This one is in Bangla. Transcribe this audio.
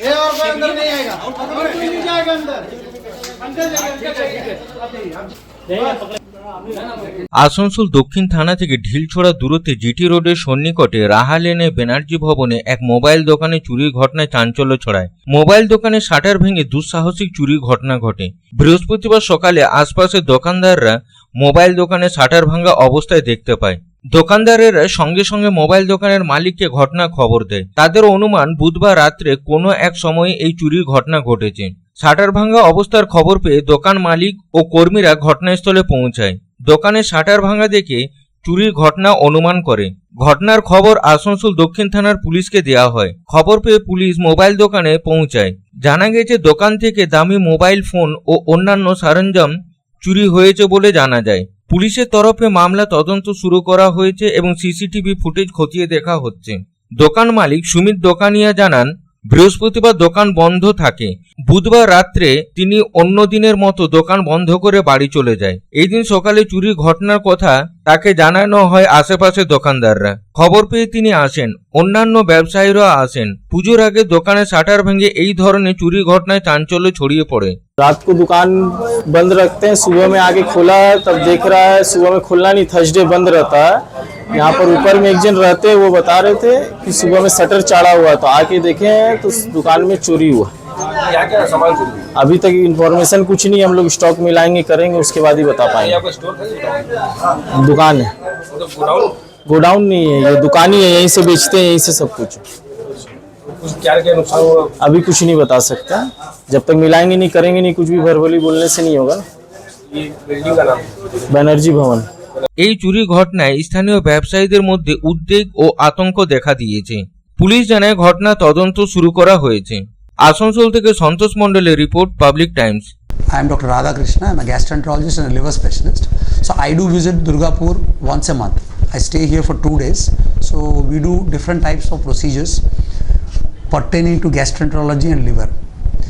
ये और कोई अंदर नहीं आएगा। और जाएगा अंदर। अंदर जाएगा। अंदर जाएगा আসানসোল দক্ষিণ থানা থেকে ঢিলছোড়া দূরত্বে জিটি রোডের সন্নিকটে রাহা লেনে ব্যানার্জি ভবনে এক মোবাইল দোকানে চুরির ঘটনায় চাঞ্চল্য ছড়ায়। মোবাইল দোকানে শাটার ভেঙে দুঃসাহসিক চুরির ঘটনা ঘটে। বৃহস্পতিবার সকালে আশপাশের দোকানদাররা মোবাইল দোকানে শাটার ভাঙা অবস্থায় দেখতে পায়। দোকানদারেরা সঙ্গে সঙ্গে মোবাইল দোকানের মালিককে ঘটনা খবর দেয়। তাদের অনুমান বুধবার রাত্রে কোনো এক সময়ে এই চুরির ঘটনা ঘটেছে। শাটার ভাঙা অবস্থার খবর পেয়ে দোকান মালিক ও কর্মীরা ঘটনাস্থলে পৌঁছায়। দোকানে শাটার ভাঙা দেখে চুরির ঘটনা অনুমান করে। ঘটনার খবর আসানসোল দক্ষিণ থানার পুলিশকে দেওয়া হয়। খবর পেয়ে পুলিশ মোবাইল দোকানে পৌঁছায়। জানা গেছে, দোকান থেকে দামি মোবাইল ফোন ও অন্যান্য সরঞ্জাম চুরি হয়েছে বলে জানা যায়। পুলিশের তরফে মামলা তদন্ত শুরু করা হয়েছে এবং সিসিটিভি ফুটেজ খতিয়ে দেখা হচ্ছে। দোকান মালিক সুমিত দোকানিয়া জানান বৃহস্পতিবার দোকান বন্ধ থাকে বুধবার রাত্রে তিনি অন্য দিনের মতো দোকান বন্ধ করে বাড়ি চলে যায় এই দিন সকালে চুরির ঘটনার কথা তাকে জানানো হয় আশেপাশের দোকানদাররা খবর পেয়ে তিনি আসেন অন্যান্য ব্যবসায়ীরা আসেন পুজোর আগে দোকানে শাটার ভেঙে এই ধরনের চুরি ঘটনায় চাঞ্চল্য ছড়িয়ে পড়ে रात को दुकान बंद रखते हैं सुबह में आके खुला है तब देख रहा है सुबह में खुलना नहीं थर्सडे बंद रहता है यहाँ पर ऊपर में एक जन रहते वो बता रहे थे कि सुबह में शटर चाड़ा हुआ तो आके देखे हैं तो दुकान में चोरी हुआ? अभी तक इन्फॉर्मेशन कुछ नहीं हम लोग स्टॉक मिलाएँगे करेंगे उसके बाद ही बता पाएँगे। दुकान है। मतलब गोडाउन? नहीं है ये दुकान ही है यहीं से बेचते हैं यहीं से सब कुछ। क्या क्या नुकसान हुआ? अभी कुछ नहीं बता सकता। जब तक मिलाएँगे नहीं करेंगे नहीं कुछ भी भरभली बोलने से नहीं होगा बनर्जी भवन। এই চুরি ঘটনায় স্থানীয় ব্যবসায়ীদের মধ্যে উদ্বেগ ও আতঙ্ক দেখা দিয়েছে। পুলিশ জানায় ঘটনা তদন্ত শুরু করা হয়েছে। আসানসোল থেকে সন্তোষ মন্ডলের report, public Times. I am doctor Radhakrishna I am gastroenterologist and liver specialist so I do visit Durgapur once a month I stay here for two days so we do different types of procedures pertaining to gastroenterology and liver